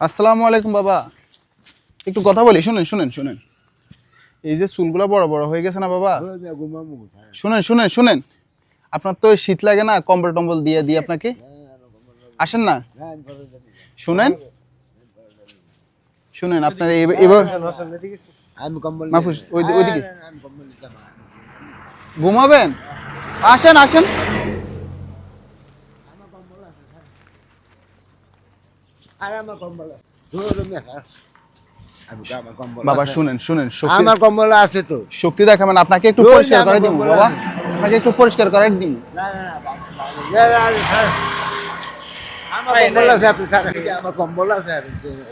আসসালামু আলাইকুম বাবা। একটু কথা বলি শুনেন শুনেন শুনেন। এই যে চুলগুলো বড় বড় হয়ে গেছে না বাবা? শুনেন শুনেন শুনেন। আপনার তো শীত লাগে না কম্বল টম্বল দিয়ে দিই আপনাকে? আসেন না? শুনেন। শুনেন আপনার এবার মাহফুজ, ওইদিকে। হ্যাঁ। ঘুমাবেন? আসেন আসেন। আর আমার কম্বল তুমি, হ্যাঁ। বাবা শুনেন শুনেন আমার কম্বল আছে তো। শক্তি দেখাবেন আপনাকে একটু পরিষ্কার করে দিন বাবা। আপনাকে একটু পরিষ্কার করে স্যার। আমার কম্বল আছে আপনি স্যার। আমার কম্বল আছে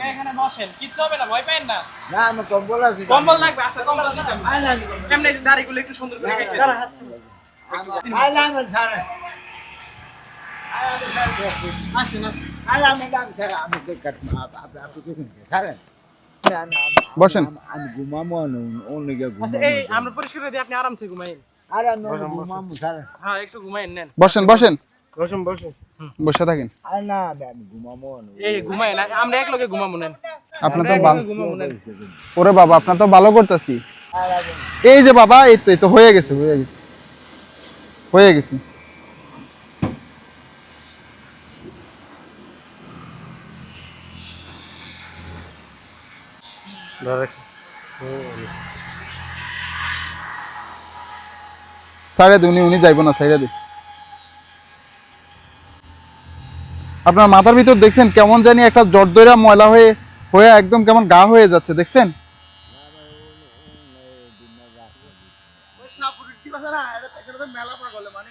এখানে বসেন কিচ্ছু হবে না ভয় পাইন না। না আমার কম্বল আছে কম্বল লাগবে আচ্ছা কম্বল দিতাম এমনি দাড়িগুলো একটু সুন্দর করে কেটে আমার- আয় আমার স্যার। বসেন। আমি- ঘুমাবো না, আচ্ছা। এই আমরা পরিষ্কার দিই আপনি আরামসে ঘুমাইন। হ্যাঁ বসেন বসেন। বসুন বসুন। বসে থাকেন। আর না, আমি আমি ঘুমাবো না। এই আমরা এক লগে ঘুমাবো নেন। আপনার তো ওরে বাবা আপনার তো ভালো করতেছি। এই যে বাবা এই তো এই তো হয়ে গেছে হয়ে গেছে। হয়ে গেছে। সাইডে উনি উনি যাইব না সাইডে আপনার মাথার ভিতর দেখছেন কেমন জানি একটা জর্দইরা ময়লা হয়ে হয়ে একদম কেমন গা হয়ে যাচ্ছে দেখছেন? ওই আছে না? এটা এটা তো মেলা পাগলে মানে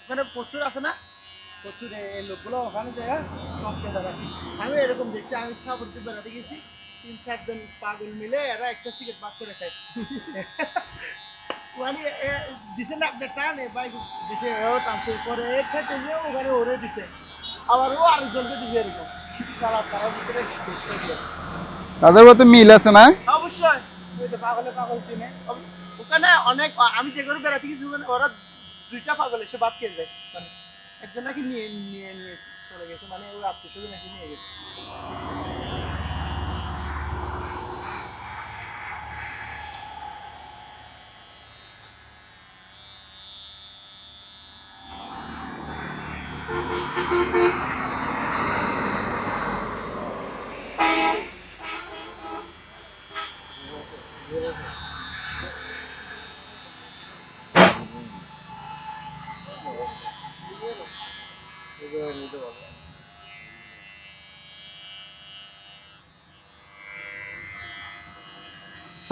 ওখানে প্রচুর আছে না? প্রচুর এই লোকগুলো ওখানে জায়গা আমি এরকম দেখছি আমি সাপুরটি বেড়াতে গেছি তিন চারজন পাগল মিলে এরা একটা সিগারেট বাদ করে খায়। মানে দিছে না আপনার টানে বাইক দিছে ও টানতে খেতে ওখানে ওরে দিছে। আবার ও আরেকজনকে দিছে এরকম। তারা তারা ভিতরে তাদের মধ্যে মিল আছে না? অবশ্যই। পাগলে পাগল চিনে। ওখানে অনেক আমি যে করে বেড়াতে গেছি ওখানে ওরা দুইটা পাগল এসে বাদ খেয়ে যায়। একজন নাকি নিয়ে নিয়ে নিয়ে চলে গেছে মানে ওই আত্মীয় নাকি নিয়ে গেছে।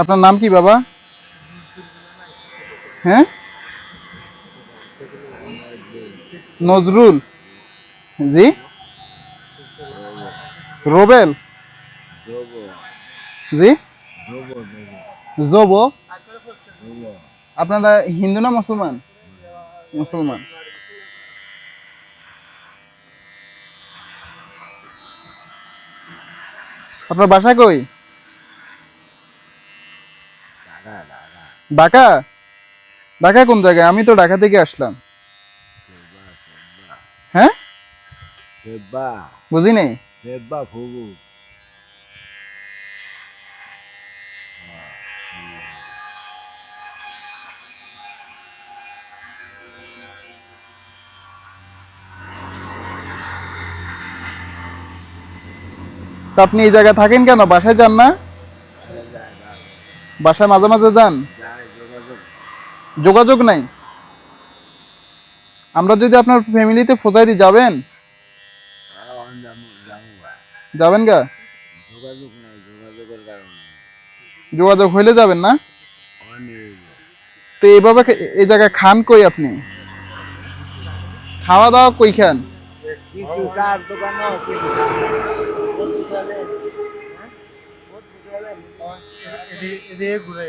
আপনার নাম কি বাবা? হ্যাঁ? নজরুল। জি? রোবেল। জি? জব। আপনারা হিন্দু না মুসলমান? মুসলমান। আপনার বাসা কই? ঢাকা? ঢাকা কোন জায়গায়? আমি তো ঢাকা থেকে আসলাম। হ্যাঁ? বুঝি নেই? আপনি এই জায়গায় থাকেন কেন? বাসায় যান না? বাসায় মাঝে মাঝে যান। যোগাযোগ নাই। আমরা যদি আপনার ফ্যামিলিতে ফোজাই দিই, যাবেন। যাবেন গা? যোগাযোগ হইলে যাবেন না? তো এইভাবে এই জায়গায় খান কই আপনি? খাওয়া দাওয়া কই খান? ঘুরে।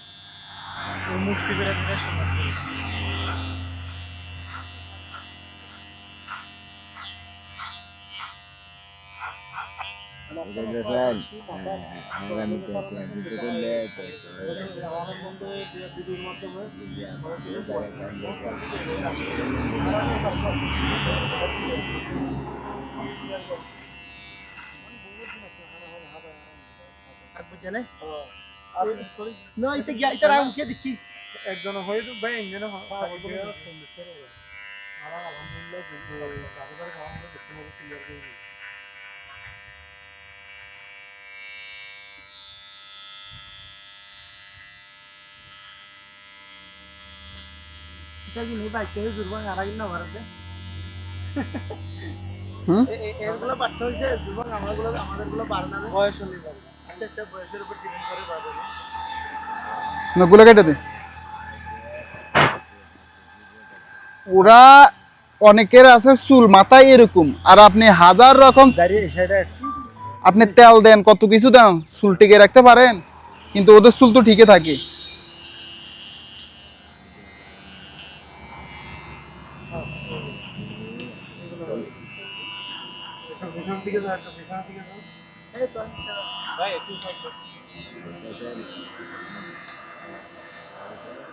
দিলে সমস্যা আগ বজারে না ইতে গিয়া ইতারা উঠে দেখি একজন হয়ে তো ভাই একজন হয় এটা কি নেই বাইতে হয়ে আর কিনা ভারতে হুম এরগুলো বাড়তে হয়েছে দুর্বল আমারগুলো আমাদেরগুলো না বয়স হলে যাবে আচ্ছা আচ্ছা বয়সের উপর ডিপেন্ড করে বাড়বে নগুলো কেটে দে। ওরা অনেকের আছে চুল মাথায় এরকম আর আপনি হাজার রকম আপনি তেল দেন কত কিছু দেন চুল টিকে রাখতে পারেন কিন্তু ওদের চুল তো ঠিকই থাকে। দিকে যাও দিকে যাও।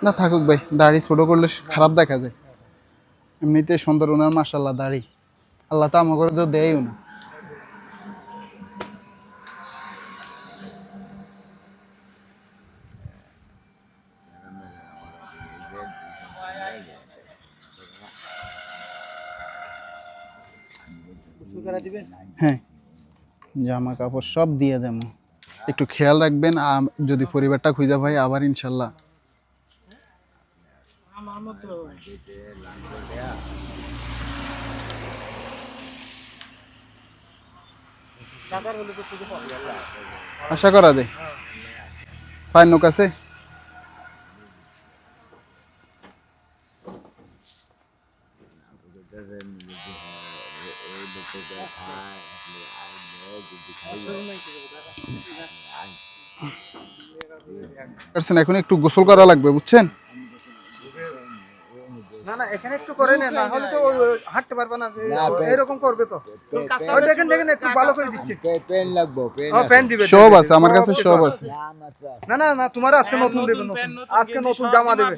না, থাকুক ভাই, দাড়ি ছোট করলে খারাপ দেখা যায়। এমনিতে সুন্দর ওনার মাসাল্লাহ দাড়ি। আল্লাহ তো আমাকে তো দেয়ও না হ্যাঁ। জামা কাপড় সব দিয়ে দেবো। একটু খেয়াল রাখবেন যদি পরিবারটা খুঁজে পাই আবার ইনশাল্লাহ। আশা করা যায়। ফাইন নোক আছে? এখন একটু গোসল করা লাগবে বুঝছেন? না না এখানে একটু করে নেন না হলে তো ও- ও হাঁটতে পারবে না যে- না, পেন- এরকম করবে তো। ওই দেখেন দেখেন একটু ভালো করে দিচ্ছি। পেন লাগবো পেন ও পেন দিবে সব আছে আমার কাছে সব আছে। না না না তোমার আজকে নতুন দেবে নতুন। আজকে নতুন জামা দেবে।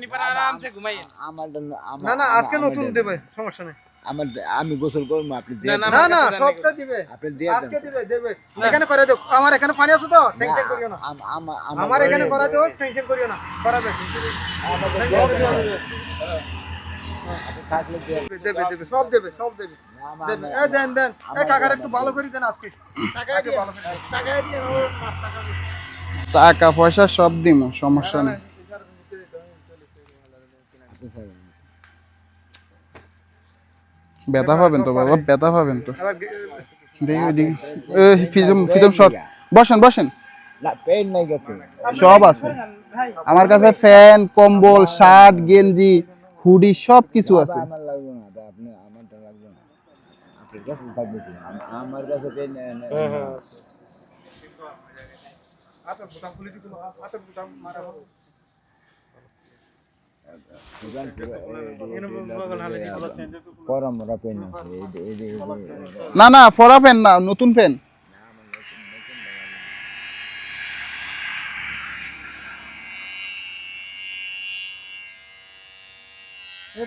না না আজকে নতুন দেবে সমস্যা নেই। আমার আমি গোসল করব আপনি না না সবটা দিবে আপনি দিয়ে আজকে দিবে দেবে এখানে করে দাও আমার এখানে পানি আছে তো টেনশন করিও না আমার এখানে করা দাও টেনশন করিও না করাবে আপনি থাকলে দিয়ে দেন। দেবে দেবে সব দেবে সব দেবে দেবে এই দেন দেন এই কাকার একটু ভালো করে দেন আজকে টাকা দিয়ে ভালো করে টাকা দিয়ে ও 5 টাকা টাকা পয়সা সব দিমু সমস্যা নেই ব্যথা পাবেন তো বাবা ব্যথা পাবেন তো দেখি ফিজম ফিজম শর্ট বসেন বসেন সব আছে আমার কাছে ফ্যান কম্বল শার্ট গেঞ্জি হুডি সব কিছু আছে আমার কাছে আমার পেন না না ফরা ফ্যান না নতুন ফ্যান। এই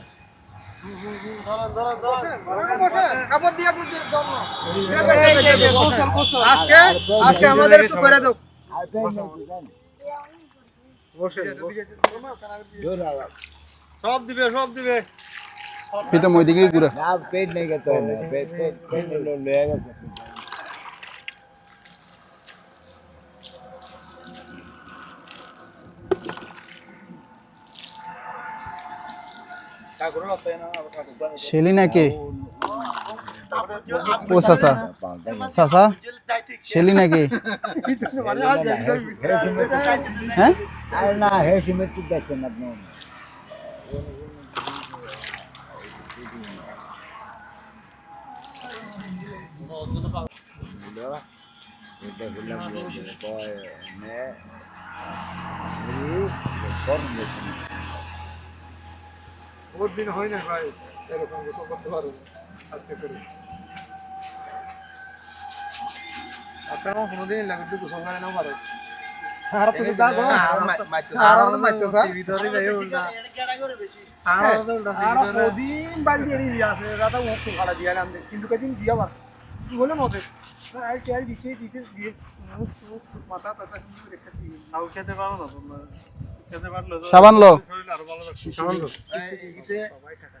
আজকে আজকে আমাদের একটু করে দোক। সব দিবে সব দিবে পিতা মই দিকে ঘুরে না পেট নেই গেছে পেট পেট পেট লয়ে গেছে সেলিনা কে ও চাচা চাচা সেলিনা কে হ্যাঁ? না হে কর্ম দেখুন দিন হয় না ভাই। এরকম গোসল করতে পারো আজকে করে আচ্ছা আমার কোনোদিন লাগে একটু গোসল করে নাও পারো আর তো দা গো আর তো মাইতো ভিতরে যাই উল্টা আর তো উল্টা আর ওদিন বাড়ি দিয়ে আছে রাতা মুখ কাটা দিয়া নাম কিন্তু কদিন দিয়া বাস তুই বলে মতে আর কি আর দিছে দিতে দিয়ে মাথা টাথা কিন্তু রেখেছি নাও খেতে পারো না তোমরা খেতে পারলে সাবান লো সাবান লো সাবান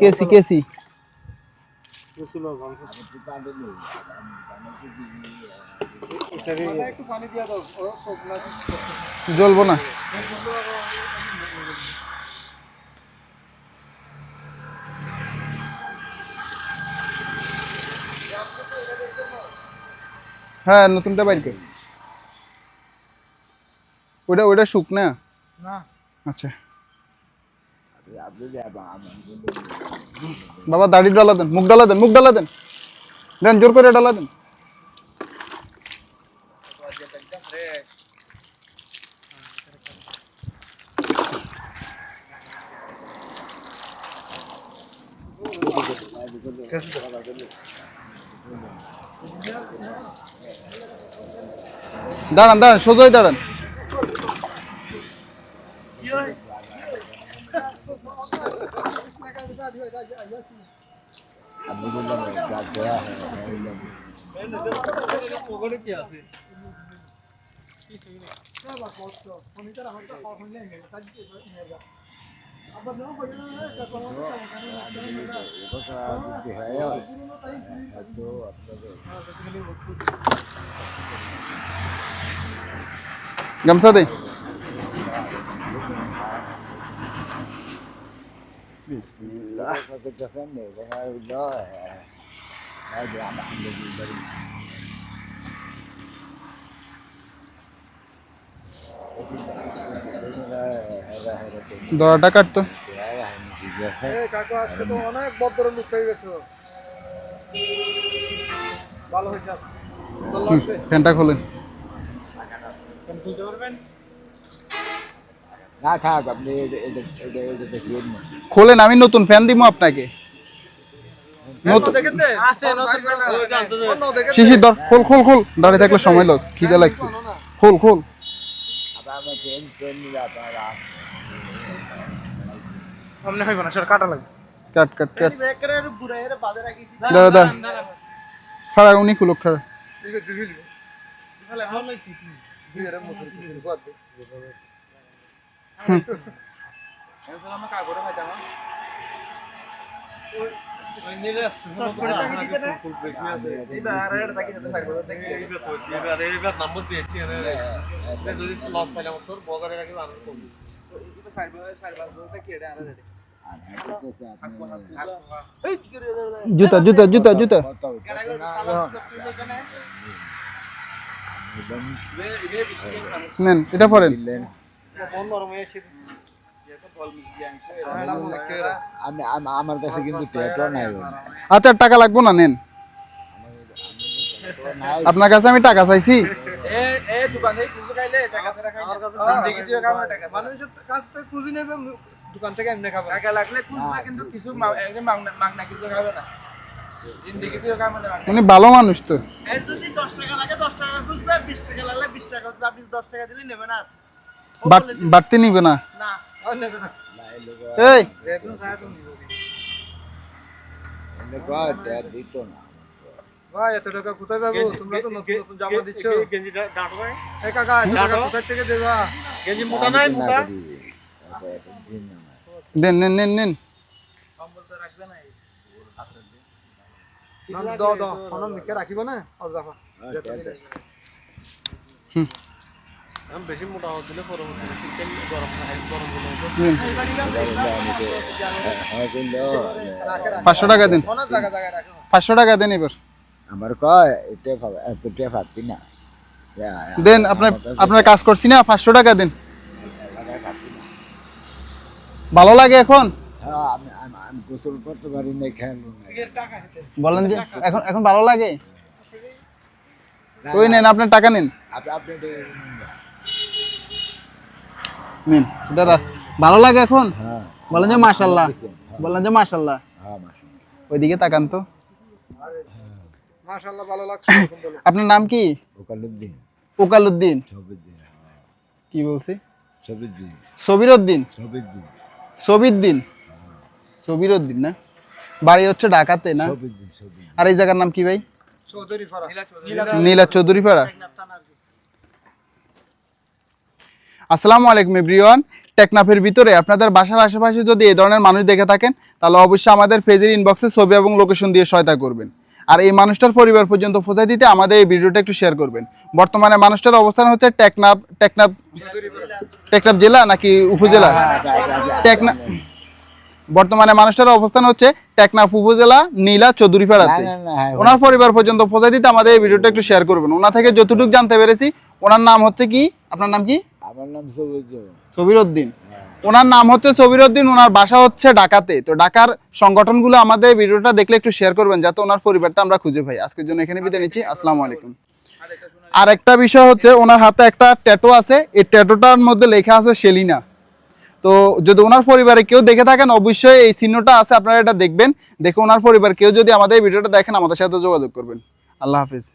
কেসি কেসি। জ্বলবো না। হ্যাঁ নতুনটা বাইর কর। ওটা ওটা শুকনা? না। আচ্ছা। বাবা, দাড়ি ডালা দেন, মুখ ডালা দেন, মুখ ডালা দেন। দেন, জোর করে ডালা দেন। দাঁড়ান দাঁড়ান, সোজাই দাঁড়ান। গামছা দে দড়াটা কাটতো অনেক বদর লুক হয়ে গেছো ভালো হয়েছে ফ্যানটা খোলেন না থাক আপনি খোলেন আমি নতুন ফ্যান দিব আপনাকে। শিশির ধর খোল খোল খোল। দাঁড়িয়ে থাকলে সময় লস। খিদে লাগছে। খোল খোল। আমার ট্রেন ট্রেন নিলে আপনারা সামনে হইব না স্যার কাটা লাগবে। কাট কাট কাট। বেকারের বুড়া এর বাজে রাখি দাঁড়া দাঁড়া। খাড়া উনি খুলুক খাড়া। ফেলে ভালো লাগছে কি? ভিতরে মুসুর কিছু কর দে। সালামা কাগরে ভাই দাও জুতা জুতা জুতা জুতা। নেন এটা পরেন। আমার কাছে কিন্তু নাই আচ্ছা টাকা লাগবো না নেন। আপনার কাছে আমি টাকা চাইছি। নেবে দোকান থেকে এমনি খাবে। টাকা লাগলে কিন্তু কিছু মাগনা খাবে না। উনি ভালো মানুষ তো। যদি দশ টাকা লাগে দশ টাকা খুঁজবে বিশ টাকা লাগলে বিশ টাকা খুঁজবে আপনি দশ টাকা দিলে নেবে না। বাড়তি না। নেবে না। এই। দিত না। ভাই এত টাকা কোথায় পাবো? তোমরা তো নতুন নতুন জামা দিচ্ছ। এই কাকা এত টাকা কোথায় থেকে দেবা? আমি তো না দিন না। নেন দাও দাও ফোন লিখে রাখিব না? আর দেখো আর পাঁচশো টাকা দিন। ফোন জায়গা জায়গায় রাখো। পাঁচশো টাকা দেন এবার। আমার কয় এটা না। দেন আপনার আপনার কাজ করছি না পাঁচশো টাকা দেন। ভালো লাগে এখন? হ্যাঁ, আমি আমি আমি গোসল করতে পারি না খেয়াল বলেন যে এখন এখন ভালো লাগে? ওই নেন আপনার টাকা নিন। আপনি এটা- নিন রাখ- ভালো লাগে এখন? হ্যাঁ। বলেন যে মাশাল্লাহ। বলেন যে মাশাল্লাহ। হ্যাঁ ওইদিকে তাকান তো। মাশাআল্লাহ ভালো লাগছে। এখন বলো আপনার নাম কি? ওকালুদ্দিন ওকালুদ্দিন হ্যাঁ, কি বলছি? সবিরদ্দিন সবির উদ্দিন না? বাড়ি হচ্ছে ঢাকাতে না? আর এই জায়গার নাম কি ভাই? নীলা চৌধুরী পাড়া আসসালামু আলাইকুম এভরিওয়ান। টেকনাফের ভিতরে আপনাদের বাসার আশেপাশে যদি এই ধরনের মানুষ দেখে থাকেন তাহলে অবশ্যই আমাদের পেজের ইনবক্সে ছবি এবং লোকেশন দিয়ে সহায়তা করবেন। আর এই মানুষটার পরিবার পর্যন্ত পৌঁছে দিতে আমাদের এই ভিডিওটা একটু শেয়ার করবেন। বর্তমানে মানুষটার অবস্থান হচ্ছে টেকনাফ টেকনাফ টেকনাফ জেলা নাকি উপজেলা? টেকনা বর্তমানে মানুষটার অবস্থান হচ্ছে টেকনাফ উপজেলা নীলা চৌধুরীপাড়াতে হ্যাঁ, ওনার পরিবার পর্যন্ত পৌঁছে দিতে আমাদের এই ভিডিওটা একটু শেয়ার করবেন। ওনা থেকে যতটুকু জানতে পেরেছি ওনার নাম হচ্ছে কি? আপনার নাম কি? আমার নাম সবির উদ্দিন ওনার নাম হচ্ছে সবির উদ্দিন ওনার বাসা হচ্ছে ঢাকাতে। তো ঢাকার সংগঠনগুলো আমাদের ভিডিওটা দেখলে একটু শেয়ার করবেন যাতে ওনার পরিবারটা আমরা খুঁজে পাই। আজকের জন্য এখানে বিদায় নিচ্ছি। আসসালামু আলাইকুম। আর একটা বিষয় হচ্ছে ওনার হাতে একটা ট্যাটু আছে। এই ট্যাটুটার মধ্যে লেখা আছে সেলিনা। তো যদি ওনার পরিবারে কেউ দেখে থাকেন অবশ্যই এই চিহ্নটা আছে আপনারা এটা দেখবেন। দেখে ওনার পরিবার কেউ যদি আমাদের ভিডিওটা দেখেন আমাদের সাথে যোগাযোগ করবেন। আল্লাহ হাফিজ।